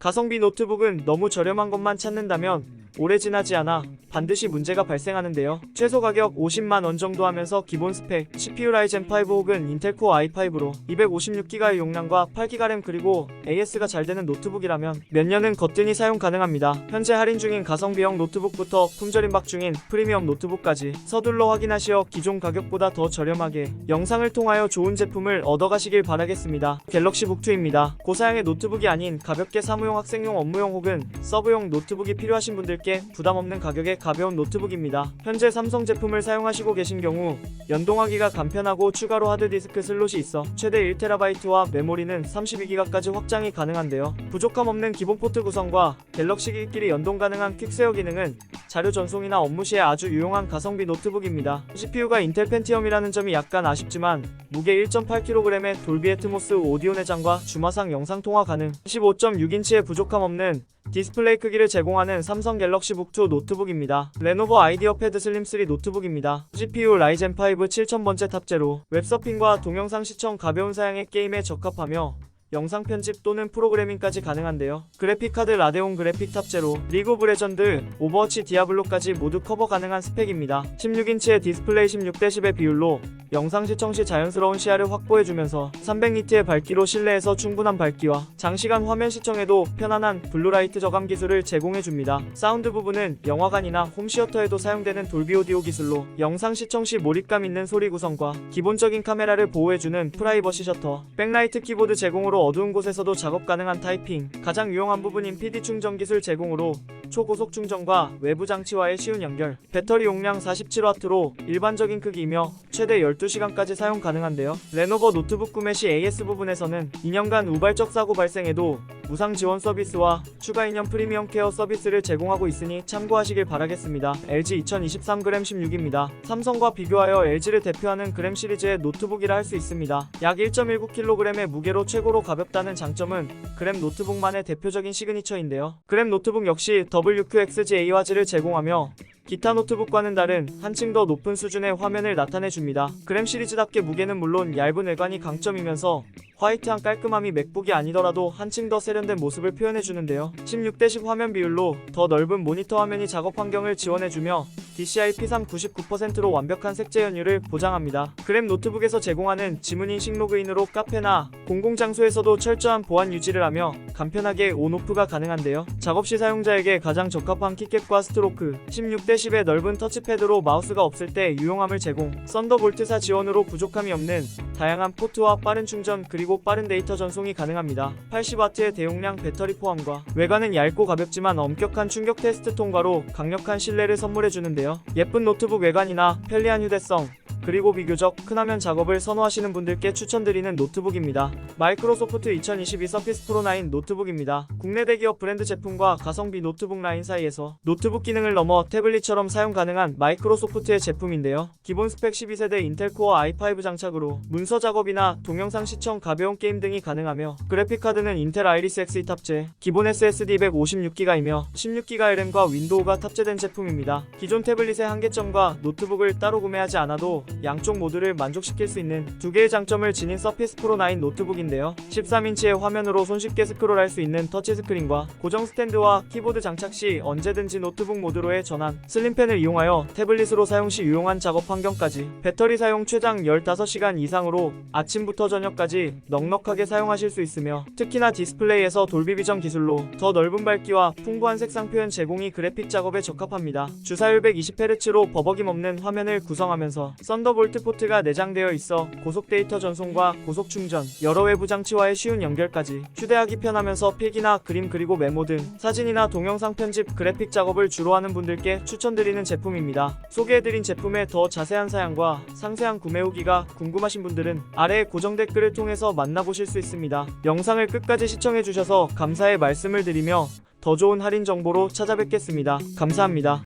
가성비 노트북은 너무 저렴한 것만 찾는다면 오래 지나지 않아 반드시 문제가 발생하는데요. 최소 가격 50만 원 정도 하면서 기본 스펙 CPU 라이젠 5 혹은 인텔 코어 i5로 256기가의 용량과 8기가 램 그리고 AS가 잘 되는 노트북이라면 몇 년은 거뜬히 사용 가능합니다. 현재 할인 중인 가성비형 노트북부터 품절 임박 중인 프리미엄 노트북까지 서둘러 확인하시어 기존 가격보다 더 저렴하게 영상을 통하여 좋은 제품을 얻어가시길 바라겠습니다. 갤럭시 북2입니다. 고사양의 노트북이 아닌 가볍게 사무용 학생용 업무용 혹은 서브용 노트북이 필요하신 분들 께 부담 없는 가격의 가벼운 노트북입니다. 현재 삼성 제품을 사용하시고 계신 경우 연동하기가 간편하고 추가로 하드디스크 슬롯이 있어 최대 1TB와 메모리는 32기가까지 확장이 가능한데요. 부족함 없는 기본 포트 구성과 갤럭시끼리 연동 가능한 퀵세어 기능은 자료 전송이나 업무 시에 아주 유용한 가성비 노트북입니다. CPU가 인텔 펜티엄이라는 점이 약간 아쉽지만 무게 1.8kg의 돌비 애트모스 오디오 내장과 주마상 영상 통화 가능 15.6인치의 부족함 없는 디스플레이 크기를 제공하는 삼성 갤럭시 북2 노트북입니다. 레노버 아이디어 패드 슬림 3 노트북입니다. CPU 라이젠 5 7000번째 탑재로 웹서핑과 동영상 시청 가벼운 사양의 게임에 적합하며 영상 편집 또는 프로그래밍까지 가능한데요. 그래픽카드 라데온 그래픽 탑재로 리그 오브 레전드, 오버워치 디아블로까지 모두 커버 가능한 스펙입니다. 16인치의 디스플레이 16대10의 비율로 영상 시청 시 자연스러운 시야를 확보해주면서 300니트의 밝기로 실내에서 충분한 밝기와 장시간 화면 시청에도 편안한 블루라이트 저감 기술을 제공해줍니다. 사운드 부분은 영화관이나 홈시어터에도 사용되는 돌비 오디오 기술로 영상 시청 시 몰입감 있는 소리 구성과 기본적인 카메라를 보호해주는 프라이버시 셔터, 백라이트 키보드 제공으로 어두운 곳에서도 작업 가능한 타이핑, 가장 유용한 부분인 PD 충전 기술 제공으로 초고속 충전과 외부 장치와의 쉬운 연결, 배터리 용량 47W로 일반적인 크기이며 최대 12시간까지 사용 가능한데요. 레노버 노트북 구매 시 AS 부분에서는 2년간 우발적 사고 발생해도 무상 지원 서비스와 추가 2년 프리미엄 케어 서비스를 제공하고 있으니 참고하시길 바라겠습니다. LG 2023g 16입니다. 삼성과 비교하여 LG를 대표하는 그램 시리즈의 노트북이라 할 수 있습니다. 약 1.19kg의 무게로 최고로 가볍다는 장점은 그램 노트북만의 대표적인 시그니처인데요. 그램 노트북 역시 WQXGA와즈를 제공하며 기타 노트북과는 다른 한층 더 높은 수준의 화면을 나타내줍니다. 그램 시리즈답게 무게는 물론 얇은 외관이 강점이면서 화이트한 깔끔함이 맥북이 아니더라도 한층 더 세련된 모습을 표현해주는데요. 16대10 화면 비율로 더 넓은 모니터 화면이 작업 환경을 지원해주며 DCI P3 99%로 완벽한 색재 연율을 보장합니다. 그램 노트북에서 제공하는 지문인식 로그인으로 카페나 공공장소에서도 철저한 보안 유지를 하며 간편하게 온오프가 가능한데요. 작업 시 사용자에게 가장 적합한 키캡과 스트로크, 16대10의 넓은 터치패드로 마우스가 없을 때 유용함을 제공, 썬더볼트사 지원으로 부족함이 없는 다양한 포트와 빠른 충전 그리고 빠른 데이터 전송이 가능합니다. 80W의 대용량 배터리 포함과 외관은 얇고 가볍지만 엄격한 충격 테스트 통과로 강력한 신뢰를 선물해 주는데요. 예쁜 노트북 외관이나 편리한 휴대성 그리고 비교적 큰 화면 작업을 선호하시는 분들께 추천드리는 노트북입니다. 마이크로소프트 2022 서피스 프로 9 노트북입니다. 국내 대기업 브랜드 제품과 가성비 노트북 라인 사이에서 노트북 기능을 넘어 태블릿처럼 사용 가능한 마이크로소프트의 제품인데요. 기본 스펙 12세대 인텔 코어 i5 장착으로 문서 작업이나 동영상 시청 가벼운 게임 등이 가능하며 그래픽 카드는 인텔 아이리스 X 탑재, 기본 SSD 256기가이며 16기가의 램과 윈도우가 탑재된 제품입니다. 기존 태블릿의 한계점과 노트북을 따로 구매하지 않아도 양쪽 모두를 만족시킬 수 있는 두 개의 장점을 지닌 서피스 프로 9 노트북인데요. 13인치의 화면으로 손쉽게 스크롤할 수 있는 터치 스크린과 고정 스탠드와 키보드 장착 시 언제든지 노트북 모드로의 전환, 슬림펜을 이용하여 태블릿으로 사용 시 유용한 작업 환경까지 배터리 사용 최장 15시간 이상으로 아침부터 저녁까지 넉넉하게 사용하실 수 있으며 특히나 디스플레이에서 돌비 비전 기술로 더 넓은 밝기와 풍부한 색상 표현 제공이 그래픽 작업에 적합합니다. 주사율 120Hz로 버벅임 없는 화면을 구성하면서 썬더볼트 포트가 내장되어 있어 고속 데이터 전송과 고속 충전, 여러 외부 장치와의 쉬운 연결까지 휴대하기 편하면서 필기나 그림 그리고 메모 등 사진이나 동영상 편집, 그래픽 작업을 주로 하는 분들께 추천드리는 제품입니다. 소개해드린 제품의 더 자세한 사양과 상세한 구매 후기가 궁금하신 분들은 아래 고정 댓글을 통해서 만나보실 수 있습니다. 영상을 끝까지 시청해주셔서 감사의 말씀을 드리며 더 좋은 할인 정보로 찾아뵙겠습니다. 감사합니다.